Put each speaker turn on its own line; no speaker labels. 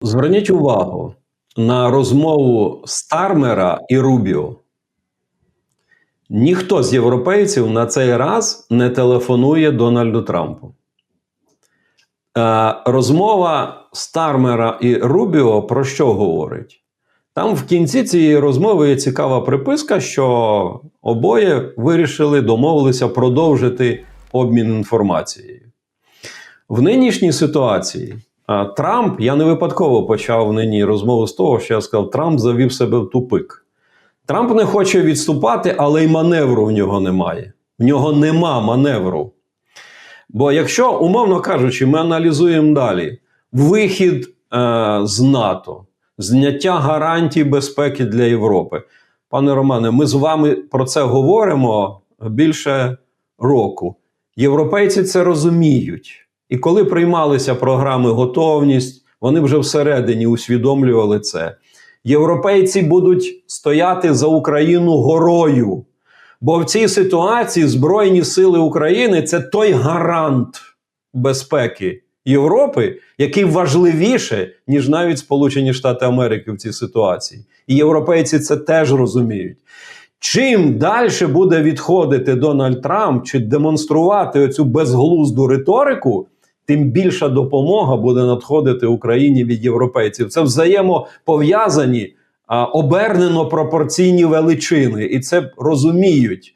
Зверніть увагу на розмову Стармера і Рубіо. Ніхто з європейців на цей раз не телефонує Дональду Трампу. Е, розмова Стармера і Рубіо про що говорить? Там в кінці цієї розмови є цікава приписка, що обоє вирішили домовилися продовжити обмін інформацією. В нинішній ситуації Трамп, я не випадково почав нині розмову з того, що я сказав, Трамп завів себе в тупик. Трамп не хоче відступати, але й маневру в нього немає. В нього нема маневру. Бо якщо, умовно кажучи, ми аналізуємо далі вихід е, з НАТО, зняття гарантій безпеки для Європи. Пане Романе, ми з вами про це говоримо більше року. Європейці це розуміють. І коли приймалися програми готовність, вони вже всередині усвідомлювали це. Європейці будуть стояти за Україну горою. Бо в цій ситуації Збройні сили України це той гарант безпеки Європи, який важливіше, ніж навіть Сполучені Штати Америки в цій ситуації. І європейці це теж розуміють. Чим далі буде відходити Дональд Трамп чи демонструвати оцю безглузду риторику, тим більша допомога буде надходити Україні від європейців. Це взаємопов'язані, обернено пропорційні величини, і це розуміють.